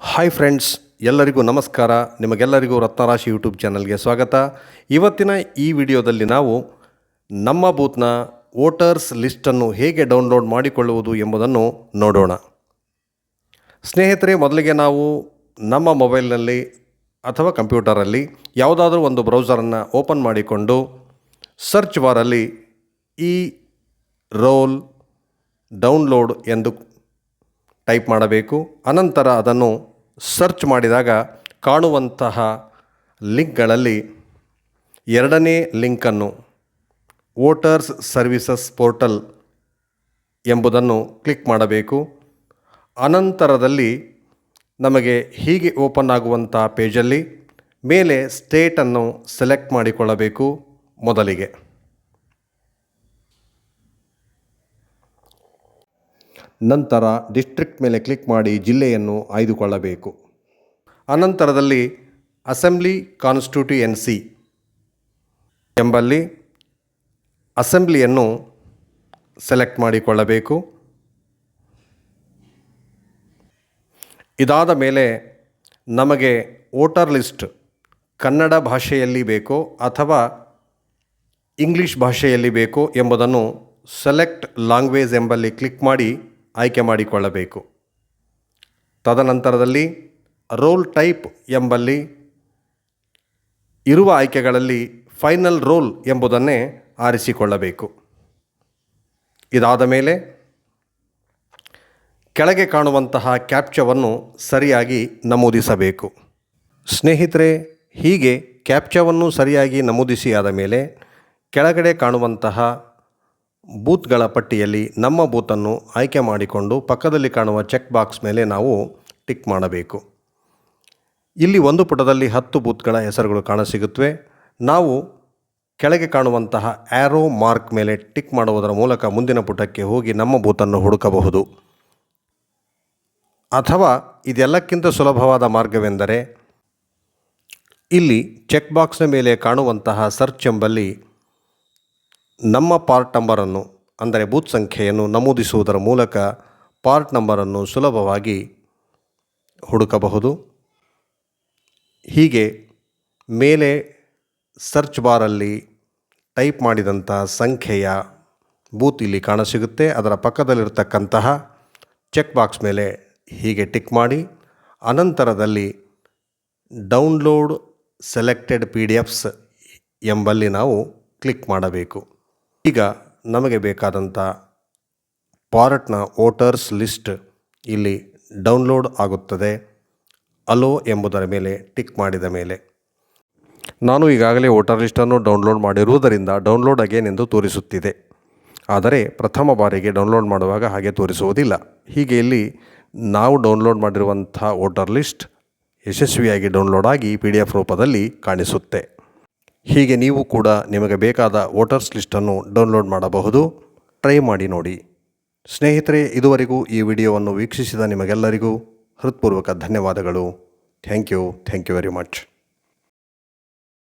Hi friends ಎಲ್ಲರಿಗೂ ನಮಸ್ಕಾರ. ನಿಮಗೆಲ್ಲರಿಗೂ ರತ್ನರಾಶಿ ಯೂಟ್ಯೂಬ್ ಚಾನಲ್ಗೆ ಸ್ವಾಗತ. ಇವತ್ತಿನ ಈ ವಿಡಿಯೋದಲ್ಲಿ ನಾವು ನಮ್ಮ ಬೂತ್ನ ವೋಟರ್ಸ್ ಲಿಸ್ಟನ್ನು ಹೇಗೆ ಡೌನ್ಲೋಡ್ ಮಾಡಿಕೊಳ್ಳುವುದು ಎಂಬುದನ್ನು ನೋಡೋಣ. ಸ್ನೇಹಿತರೆ, ಮೊದಲಿಗೆ ನಾವು ನಮ್ಮ ಮೊಬೈಲ್ನಲ್ಲಿ ಅಥವಾ ಕಂಪ್ಯೂಟರಲ್ಲಿ ಯಾವುದಾದ್ರೂ ಒಂದು ಬ್ರೌಸರನ್ನು ಓಪನ್ ಮಾಡಿಕೊಂಡು ಸರ್ಚ್ ಬಾರಲ್ಲಿ ಈ ರೋಲ್ ಡೌನ್ಲೋಡ್ ಎಂದು ಟೈಪ್ ಮಾಡಬೇಕು. ಅನಂತರ ಅದನ್ನು ಸರ್ಚ್ ಮಾಡಿದಾಗ ಕಾಣುವಂತಹ ಲಿಂಕ್ಗಳಲ್ಲಿ ಎರಡನೇ ಲಿಂಕನ್ನು ವೋಟರ್ಸ್ ಸರ್ವಿಸಸ್ ಪೋರ್ಟಲ್ ಎಂಬುದನ್ನು ಕ್ಲಿಕ್ ಮಾಡಬೇಕು. ಅನಂತರದಲ್ಲಿ ನಮಗೆ ಹೀಗೆ ಓಪನ್ ಆಗುವಂಥ ಪೇಜಲ್ಲಿ ಮೇಲೆ ಸ್ಟೇಟನ್ನು ಸೆಲೆಕ್ಟ್ ಮಾಡಿಕೊಳ್ಳಬೇಕು ಮೊದಲಿಗೆ. ನಂತರ ಡಿಸ್ಟ್ರಿಕ್ಟ್ ಮೇಲೆ ಕ್ಲಿಕ್ ಮಾಡಿ ಜಿಲ್ಲೆಯನ್ನು ಆಯ್ದುಕೊಳ್ಳಬೇಕು. ಅನಂತರದಲ್ಲಿ ಅಸೆಂಬ್ಲಿ ಕಾನ್ಸ್ಟಿಟ್ಯೂಯೆನ್ಸಿ ಎಂಬಲ್ಲಿ ಅಸೆಂಬ್ಲಿಯನ್ನು ಸೆಲೆಕ್ಟ್ ಮಾಡಿಕೊಳ್ಳಬೇಕು. ಇದಾದ ಮೇಲೆ ನಮಗೆ ವೋಟರ್ ಲಿಸ್ಟ್ ಕನ್ನಡ ಭಾಷೆಯಲ್ಲಿ ಬೇಕೋ ಅಥವಾ ಇಂಗ್ಲಿಷ್ ಭಾಷೆಯಲ್ಲಿ ಬೇಕೋ ಎಂಬುದನ್ನು ಸೆಲೆಕ್ಟ್ ಲ್ಯಾಂಗ್ವೇಜ್ ಎಂಬಲ್ಲಿ ಕ್ಲಿಕ್ ಮಾಡಿ ಆಯ್ಕೆ ಮಾಡಿಕೊಳ್ಳಬೇಕು. ತದನಂತರದಲ್ಲಿ ರೋಲ್ ಟೈಪ್ ಎಂಬಲ್ಲಿ ಇರುವ ಆಯ್ಕೆಗಳಲ್ಲಿ ಫೈನಲ್ ರೋಲ್ ಎಂಬುದನ್ನೇ ಆರಿಸಿಕೊಳ್ಳಬೇಕು. ಇದಾದ ಮೇಲೆ ಕೆಳಗೆ ಕಾಣುವಂತಹ ಕ್ಯಾಪ್ಚವನ್ನು ಸರಿಯಾಗಿ ನಮೂದಿಸಬೇಕು. ಸ್ನೇಹಿತರೆ, ಹೀಗೆ ಕ್ಯಾಪ್ಚವನ್ನು ಸರಿಯಾಗಿ ನಮೂದಿಸಿ ಆದ ಮೇಲೆ ಕೆಳಗಡೆ ಕಾಣುವಂತಹ ಬೂತ್ಗಳ ಪಟ್ಟಿಯಲ್ಲಿ ನಮ್ಮ ಬೂತನ್ನು ಆಯ್ಕೆ ಮಾಡಿಕೊಂಡು ಪಕ್ಕದಲ್ಲಿ ಕಾಣುವ ಚೆಕ್ ಬಾಕ್ಸ್ ಮೇಲೆ ನಾವು ಟಿಕ್ ಮಾಡಬೇಕು. ಇಲ್ಲಿ ಒಂದು ಪುಟದಲ್ಲಿ ಹತ್ತು ಬೂತ್ಗಳ ಹೆಸರುಗಳು ಕಾಣಸಿಗುತ್ತವೆ. ನಾವು ಕೆಳಗೆ ಕಾಣುವಂತಹ ಆ್ಯರೋ ಮಾರ್ಕ್ ಮೇಲೆ ಟಿಕ್ ಮಾಡುವುದರ ಮೂಲಕ ಮುಂದಿನ ಪುಟಕ್ಕೆ ಹೋಗಿ ನಮ್ಮ ಬೂತನ್ನು ಹುಡುಕಬಹುದು. ಅಥವಾ ಇದೆಲ್ಲಕ್ಕಿಂತ ಸುಲಭವಾದ ಮಾರ್ಗವೆಂದರೆ, ಇಲ್ಲಿ ಚೆಕ್ ಬಾಕ್ಸ್ನ ಮೇಲೆ ಕಾಣುವಂತಹ ಸರ್ಚ್ ಎಂಬಲ್ಲಿ ನಮ್ಮ ಪಾರ್ಟ್ ನಂಬರನ್ನು ಅಂದರೆ ಬೂತ್ ಸಂಖ್ಯೆಯನ್ನು ನಮೂದಿಸುವುದರ ಮೂಲಕ ಪಾರ್ಟ್ ನಂಬರನ್ನು ಸುಲಭವಾಗಿ ಹುಡುಕಬಹುದು. ಹೀಗೆ ಮೇಲೆ ಸರ್ಚ್ ಬಾರಲ್ಲಿ ಟೈಪ್ ಮಾಡಿದಂಥ ಸಂಖ್ಯೆಯ ಬೂತ್ ಇಲ್ಲಿ ಕಾಣಸಿಗುತ್ತೆ. ಅದರ ಪಕ್ಕದಲ್ಲಿರತಕ್ಕಂತಹ ಚೆಕ್ ಬಾಕ್ಸ್ ಮೇಲೆ ಹೀಗೆ ಟಿಕ್ ಮಾಡಿ. ಅನಂತರದಲ್ಲಿ download selected P D Fs ಎಂಬಲ್ಲಿ ನಾವು ಕ್ಲಿಕ್ ಮಾಡಬೇಕು. ಈಗ ನಮಗೆ ಬೇಕಾದಂಥ ಪಾರಟ್ನ ವೋಟರ್ಸ್ ಲಿಸ್ಟ್ ಇಲ್ಲಿ ಡೌನ್ಲೋಡ್ ಆಗುತ್ತದೆ. ಅಲೋ ಎಂಬುದರ ಮೇಲೆ ಟಿಕ್ ಮಾಡಿದ ಮೇಲೆ. ನಾನು ಈಗಾಗಲೇ ವೋಟರ್ ಲಿಸ್ಟನ್ನು ಡೌನ್ಲೋಡ್ ಮಾಡಿರುವುದರಿಂದ ಡೌನ್ಲೋಡ್ ಅಗೇನ್ ಎಂದು ತೋರಿಸುತ್ತಿದೆ. ಆದರೆ ಪ್ರಥಮ ಬಾರಿಗೆ ಡೌನ್ಲೋಡ್ ಮಾಡುವಾಗ ಹಾಗೆ ತೋರಿಸುವುದಿಲ್ಲ. ಹೀಗೆ ಇಲ್ಲಿ ನಾವು ಡೌನ್ಲೋಡ್ ಮಾಡಿರುವಂಥ ವೋಟರ್ ಲಿಸ್ಟ್ ಯಶಸ್ವಿಯಾಗಿ ಡೌನ್ಲೋಡ್ ಆಗಿ ಪಿ ಡಿ ಎಫ್ ರೂಪದಲ್ಲಿ ಕಾಣಿಸುತ್ತೆ. ಹೀಗೆ ನೀವು ಕೂಡ ನಿಮಗೆ ಬೇಕಾದ ವೋಟರ್ಸ್ ಲಿಸ್ಟನ್ನು ಡೌನ್ಲೋಡ್ ಮಾಡಬಹುದು. ಟ್ರೈ ಮಾಡಿ ನೋಡಿ. ಸ್ನೇಹಿತರೆ, ಇದುವರೆಗೂ ಈ ವಿಡಿಯೋವನ್ನು ವೀಕ್ಷಿಸಿದ ನಿಮಗೆಲ್ಲರಿಗೂ ಹೃತ್ಪೂರ್ವಕ ಧನ್ಯವಾದಗಳು. Thank you. Thank you very much.